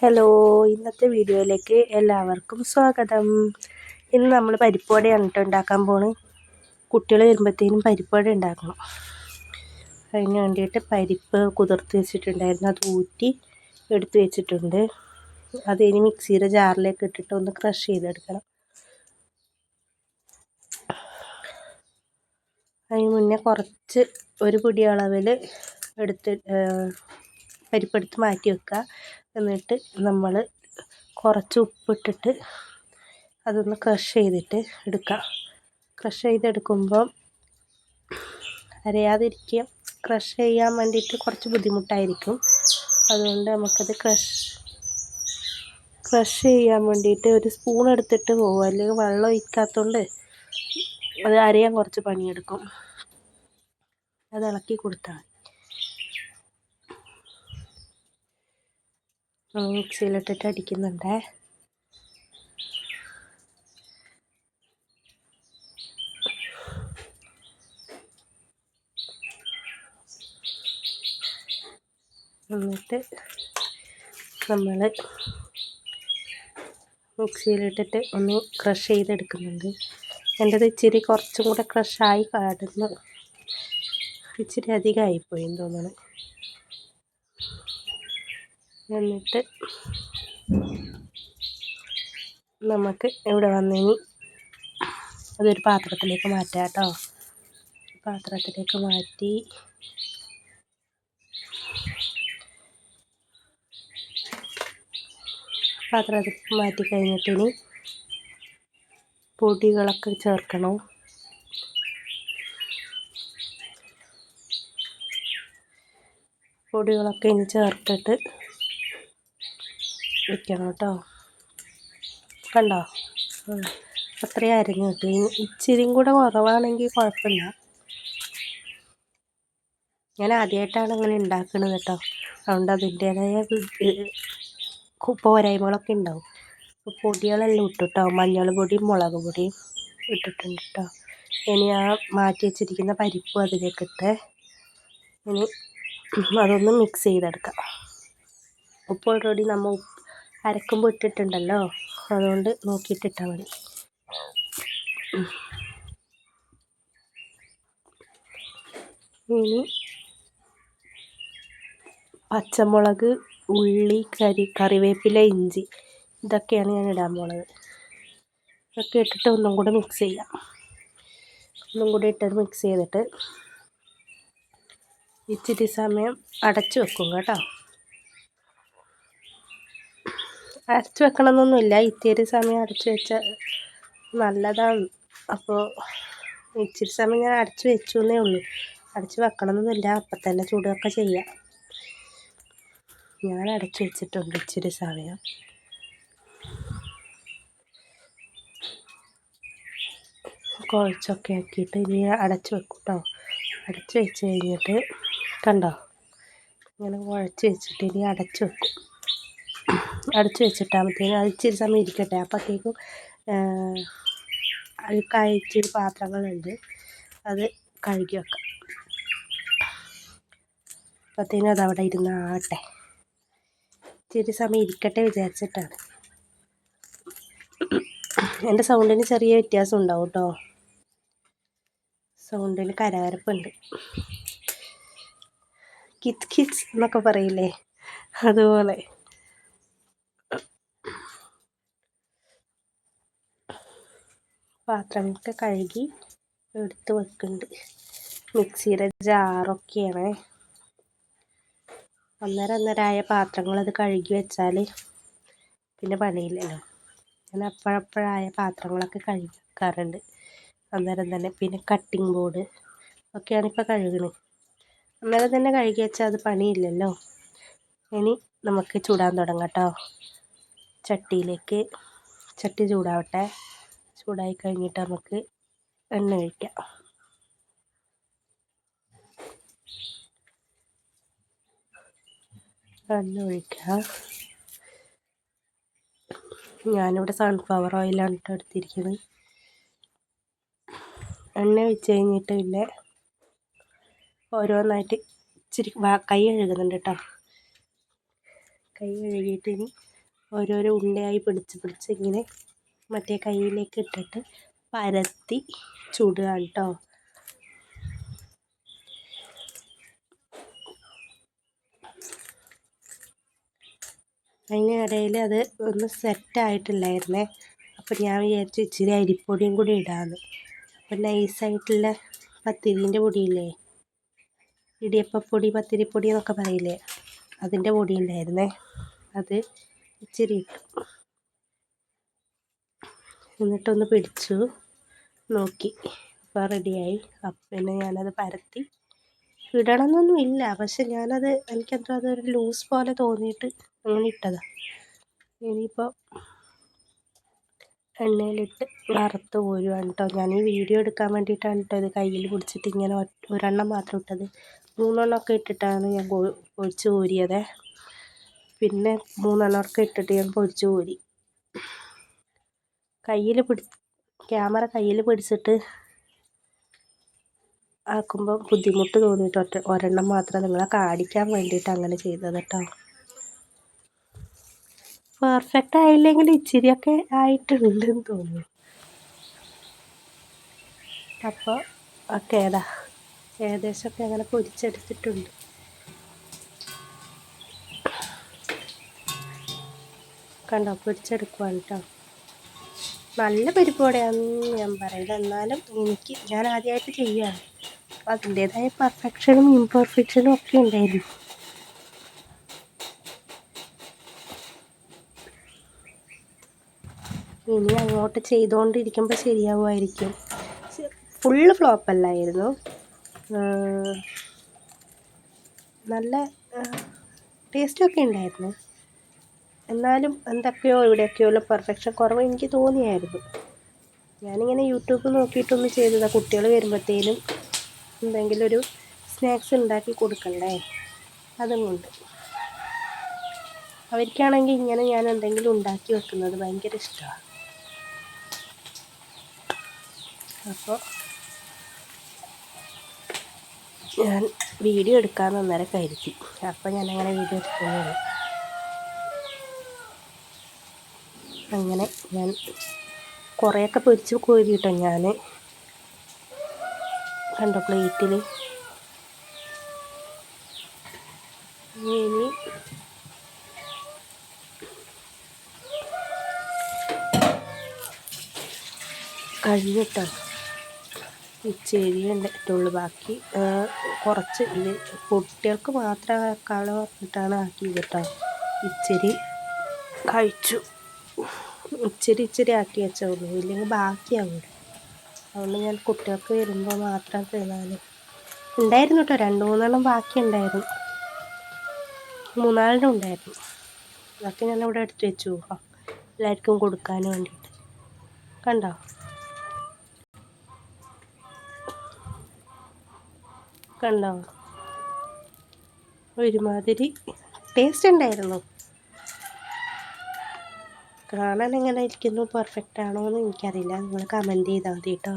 Hello ഇന്നത്തെ വീഡിയോയിലേക്ക് എല്ലാവർക്കും സ്വാഗതം. ഇന്ന് നമ്മൾ പരിപ്പുവടയാണ് കേട്ടോ ഉണ്ടാക്കാൻ പോണേ. കുട്ടികൾ വരുമ്പോഴത്തേനും പരിപ്പുവട ഉണ്ടാക്കണം. അതിന് വേണ്ടിയിട്ട് പരിപ്പ് കുതിർത്ത് വെച്ചിട്ടുണ്ടായിരുന്നു. അത് ഊറ്റി എടുത്ത് വെച്ചിട്ടുണ്ട്. അത് ഇനി മിക്സിയുടെ ജാറിലേക്ക് ഇട്ടിട്ട് ഒന്ന് ക്രഷ് ചെയ്തെടുക്കണം. അതിന് മുന്നേ കുറച്ച് ഒരു പിടി അളവിൽ എടുത്ത് പരിപ്പെടുത്ത് മാറ്റി വെക്കുക. എന്നിട്ട് നമ്മൾ കുറച്ച് ഉപ്പിട്ടിട്ട് അതൊന്ന് ക്രഷ് ചെയ്തിട്ട് എടുക്കുക ക്രഷ് ചെയ്തെടുക്കുമ്പോൾ അരയാതിരിക്കുക ക്രഷ് ചെയ്യാൻ വേണ്ടിയിട്ട് കുറച്ച് ബുദ്ധിമുട്ടായിരിക്കും. അതുകൊണ്ട് നമുക്കത് ക്രഷ് ക്രഷ് ചെയ്യാൻ വേണ്ടിയിട്ട് ഒരു സ്പൂൺ എടുത്തിട്ട് പോകും അല്ലെങ്കിൽ വെള്ളം ഒഴിക്കാത്തതുകൊണ്ട് അത് അരയാൻ കുറച്ച് പണിയെടുക്കും. അത് ഇളക്കി കൊടുത്താൽ മിക്സിയിലിട്ടിട്ട് അടിക്കുന്നുണ്ട്. എന്നിട്ട് നമ്മൾ മിക്സിയിലിട്ടിട്ട് ഒന്ന് ക്രഷ് ചെയ്തെടുക്കുന്നുണ്ട്. എന്റെത് ഇച്ചിരി കുറച്ചും കൂടെ ക്രഷായി കാടുന്നു. ഇച്ചിരി അധികമായിപ്പോയി തോന്നുന്നു എന്നിട്ട് നമുക്ക് ഇവിടെ വന്നിനി? അതൊരു പാത്രത്തിലേക്ക് മാറ്റാം കേട്ടോ. പാത്രത്തിലേക്ക് മാറ്റി. പാത്രത്തിൽ മാറ്റി കഴിഞ്ഞിട്ടിനി പൊടികളൊക്കെ ചേർക്കണം. പൊടികളൊക്കെ ഇനി ചേർത്തിട്ട് വെക്കണം കേട്ടോ കണ്ടോ അത്രയും അരിഞ്ഞ് കിട്ടി. ഇച്ചിരിയും കൂടെ കുറവാണെങ്കിൽ കുഴപ്പമില്ല. ഞാൻ ആദ്യമായിട്ടാണ് അങ്ങനെ ഉണ്ടാക്കുന്നത് കേട്ടോ. അതുകൊണ്ട് അതിന്റേതായ പോരായ്മകളൊക്കെ ഉണ്ടാവും. പൊടികളെല്ലാം ഇട്ടു കേട്ടോ മഞ്ഞൾ പൊടിയും മുളക് പൊടിയും ഇട്ടിട്ടുണ്ട് കേട്ടോ. ഇനി ആ മാറ്റി വെച്ചിരിക്കുന്ന പരിപ്പ് അതിലേക്ക് ഇട്ട് ഇനി അതൊന്ന് മിക്സ് ചെയ്തെടുക്കാം. ഉപ്പ് ഓൾറെഡി നമ്മൾ അരക്കുമ്പോൾ ഇട്ടിട്ടുണ്ടല്ലോ. അതുകൊണ്ട് നോക്കിയിട്ടിട്ടാൽ മതി. ഇനി പച്ചമുളക് ഉള്ളി കരി കറിവേപ്പില ഇഞ്ചി ഇതൊക്കെയാണ് ഞാൻ ഇടാൻ പോണത്. ഇതൊക്കെ ഇട്ടിട്ട് ഒന്നും കൂടെ മിക്സ് ചെയ്യാം. ഒന്നും കൂടി ഇട്ടത് മിക്സ് ചെയ്തിട്ട് ഇച്ചിരി സമയം അടച്ചു വെക്കും കേട്ടോ. അടച്ചു വെക്കണമെന്നൊന്നുമില്ല ഇത്തിരി സമയം അരച്ച് വെച്ചാൽ നല്ലതാണ്. അപ്പോൾ ഇച്ചിരി സമയം ഞാൻ അടച്ചു വെച്ചു എന്നേ ഉള്ളൂ. അടച്ച് വെക്കണമെന്നൊന്നുമില്ല അപ്പം തന്നെ ചൂടൊക്കെ ചെയ്യാം. ഞാൻ അടച്ചു വെച്ചിട്ടുണ്ട് ഇച്ചിരി സമയം. കുഴച്ചൊക്കെ ആക്കിയിട്ട് ഇനി അടച്ചു വെക്കും കേട്ടോ അടച്ചു വെച്ച് കഴിഞ്ഞിട്ട് കണ്ടോ? ഇങ്ങനെ കുഴച്ച് വെച്ചിട്ട് ഇനി അടച്ചു വെക്കും. അടച്ചു വെച്ചിട്ടാൽ അത് ഇച്ചിരി സമയം ഇരിക്കട്ടെ. അപ്പോഴത്തേക്കും അഴുക്കായ ഇച്ചിരി പാത്രങ്ങളുണ്ട്. അത് കഴുകി വെക്കാം. അപ്പോഴത്തേനും അതവിടെ ഇരുന്ന് ആട്ടെ ഇച്ചിരി സമയം ഇരിക്കട്ടെ വിചാരിച്ചിട്ടാണ്. എന്റെ സൗണ്ടിന് ചെറിയ വ്യത്യാസം ഉണ്ടാവും കേട്ടോ. സൗണ്ടിന് കരകരപ്പുണ്ട്. കിച്ച് കിച്ച് എന്നൊക്കെ പറയില്ലേ? അതുപോലെ. പാത്രങ്ങളൊക്കെ കഴുകി എടുത്ത് വെക്കുന്നുണ്ട്. മിക്സിയുടെ ജാറൊക്കെയാണ്. ഒന്നര ഒന്നരായ പാത്രങ്ങൾ അത് കഴുകി വെച്ചാൽ പിന്നെ പണിയില്ലല്ലോ. ഞാൻ അപ്പോഴപ്പോഴായ പാത്രങ്ങളൊക്കെ കഴുകി വെക്കാറുണ്ട്. അന്നേരം തന്നെ പിന്നെ കട്ടിംഗ് ബോർഡ് ഒക്കെയാണ് ഇപ്പോൾ കഴുകുന്നത് അന്നേരം തന്നെ കഴുകി വെച്ചാൽ അത് പണിയില്ലല്ലോ. ഇനി നമുക്ക് ചൂടാൻ തുടങ്ങാം കേട്ടോ. ചട്ടിയിലേക്ക് ചട്ടി ചൂടാവട്ടെ. ചൂടായി കഴിഞ്ഞിട്ട് നമുക്ക് എണ്ണ ഒഴിക്കാം. എണ്ണ ഒഴിക്കാം. ഞാനിവിടെ സൺഫ്ലവർ ഓയിലാണ് കേട്ടോ എടുത്തിരിക്കുന്നത്. എണ്ണ ഒഴിച്ച് കഴിഞ്ഞിട്ട് പിന്നെ ഓരോന്നായിട്ട് ഇച്ചിരി കൈ കഴുകുന്നുണ്ട് കേട്ടോ കൈ കഴുകിയിട്ട് ഇനി ഓരോരോ ഉണ്ടയായി പിടിച്ച് പിടിച്ച് ഇങ്ങനെ മറ്റേ കയ്യിലേക്ക് ഇട്ടിട്ട് പരത്തി ചുടുക കേട്ടോ അതിനിടയിൽ അത് ഒന്ന് സെറ്റായിട്ടില്ലായിരുന്നേ അപ്പോൾ ഞാൻ വിചാരിച്ചു ഇച്ചിരി അരിപ്പൊടിയും കൂടി ഇടാമെന്ന് അപ്പോൾ നൈസായിട്ടുള്ള പത്തിരീന്റെ പൊടിയില്ലേ? ഇടിയപ്പപ്പൊടി പത്തിരിപ്പൊടി എന്നൊക്കെ പറയില്ലേ? അതിന്റെ പൊടി ഉണ്ടായിരുന്നേ. അത് ഇച്ചിരി ഇട്ടു. എന്നിട്ടൊന്ന് പിടിച്ചു. നോക്കി. അപ്പോൾ റെഡിയായി അപ്പം പിന്നെ ഞാനത് പരത്തി. ഇടണമെന്നൊന്നും ഇല്ല പക്ഷെ ഞാനത് എനിക്കെന്തോ അതൊരു ലൂസ് പോലെ തോന്നിയിട്ട് അങ്ങനെ ഇട്ടതാണ് ഇനിയിപ്പോൾ എണ്ണയിലിട്ട് വറുത്ത് പോരുവാണ് കേട്ടോ ഞാൻ ഈ വീഡിയോ എടുക്കാൻ വേണ്ടിയിട്ടാണ് കേട്ടോ ഇത് കയ്യിൽ പിടിച്ചിട്ട് ഇങ്ങനെ ഒരെണ്ണം മാത്രം ഇട്ടത്. മൂന്നെണ്ണമൊക്കെ ഇട്ടിട്ടാണ് ഞാൻ പൊരിച്ച് കോരിയത്. പിന്നെ മൂന്നെണ്ണമൊക്കെ ഇട്ടിട്ട് ഞാൻ പൊരിച്ച് കോരി. കയ്യിൽ പിടി ക്യാമറ കയ്യിൽ പിടിച്ചിട്ട് ആക്കുമ്പോൾ ബുദ്ധിമുട്ട് തോന്നിയിട്ട് ഒറ്റ ഒരെണ്ണം മാത്രം നിങ്ങളെ കാണിക്കാൻ വേണ്ടിയിട്ട് അങ്ങനെ ചെയ്തത് കേട്ടോ പെർഫെക്റ്റ് ആയില്ലെങ്കിൽ ഇച്ചിരിയൊക്കെ ആയിട്ടുണ്ടെന്ന് തോന്നുന്നു. അപ്പോൾ ഓക്കെ ഏതാ? ഏകദേശമൊക്കെ അങ്ങനെ പൊരിച്ചെടുത്തിട്ടുണ്ട്. കണ്ടോ? പൊരിച്ചെടുക്കുവാണ് കേട്ടോ നല്ല പരിപ്പോടെയാണെന്ന് ഞാൻ പറയുന്നത് എന്നാലും എനിക്ക് ഞാൻ ആദ്യമായിട്ട് ചെയ്യുകയാണ് അതിന്റേതായ പെർഫെക്ഷനും ഇംപെർഫെക്ഷനും ഒക്കെ ഉണ്ടായിരുന്നു. ഇനി അങ്ങോട്ട് ചെയ്തുകൊണ്ടിരിക്കുമ്പോൾ ശരിയാവുമായിരിക്കും. ഫുള്ള് ഫ്ലോപ്പല്ലായിരുന്നു നല്ല ടേസ്റ്റൊക്കെ ഉണ്ടായിരുന്നു. എന്നാലും എന്തൊക്കെയോ എവിടെയൊക്കെയോ പെർഫെക്ഷൻ കുറവ് എനിക്ക് തോന്നിയായിരുന്നു. ഞാനിങ്ങനെ യൂട്യൂബ് നോക്കിയിട്ടൊന്ന് ചെയ്തതാണ് കുട്ടികൾ വരുമ്പോഴത്തേനും എന്തെങ്കിലും ഒരു സ്നാക്സ് ഉണ്ടാക്കി കൊടുക്കണ്ടേ? അതും കൊണ്ട്. അവർക്കാണെങ്കിൽ ഇങ്ങനെ ഞാൻ എന്തെങ്കിലും ഉണ്ടാക്കി വെക്കുന്നത് ഭയങ്കര ഇഷ്ടമാണ്. അപ്പോൾ ഞാൻ വീഡിയോ എടുക്കാമെന്ന് അന്നേരം കരുതി. അപ്പോൾ ഞാനങ്ങനെ വീഡിയോ എടുക്കുന്നതാണ് അങ്ങനെ ഞാൻ കുറേയൊക്കെ പൊരിച്ച് കോരിയിട്ടോ ഞാൻ. കണ്ടോ പ്ലേറ്റിൽ ഇനി കഴിഞ്ഞിട്ടോ ഇച്ചിരി ഇട്ടുള്ളൂ ബാക്കി കുറച്ച് ഇത് കുട്ടികൾക്ക് മാത്രം ആക്കാനുള്ള പറഞ്ഞിട്ടാണ് ആക്കിയത് കേട്ടോ. ഇച്ചിരി കഴിച്ചു. ഇച്ചിരി ഇച്ചിരി ആക്കി വെച്ചുള്ളൂ ഇല്ലെങ്കിൽ ബാക്കിയാവും അതുകൊണ്ട് ഞാൻ കുട്ടികൾക്ക് വരുമ്പോൾ മാത്രം തിന്നാൻ ഉണ്ടായിരുന്നു കേട്ടോ. രണ്ട് മൂന്നെണ്ണം ബാക്കി ഉണ്ടായിരുന്നു മൂന്നാലെണ്ണം ഉണ്ടായിരുന്നു. അതൊക്കെ ഞാൻ ഇവിടെ എടുത്ത് വെച്ചു. എല്ലാവർക്കും കൊടുക്കാൻ വേണ്ടിയിട്ട്. കണ്ടോ? കണ്ടോ? ഒരുമാതിരി ടേസ്റ്റ് ഉണ്ടായിരുന്നു. കാണാൻ എങ്ങനെ ഇരിക്കുന്നു? പെർഫെക്റ്റ് ആണോ എന്ന് എനിക്കറിയില്ല. നിങ്ങൾ കമന്റ് ചെയ്താൽ മതി കേട്ടോ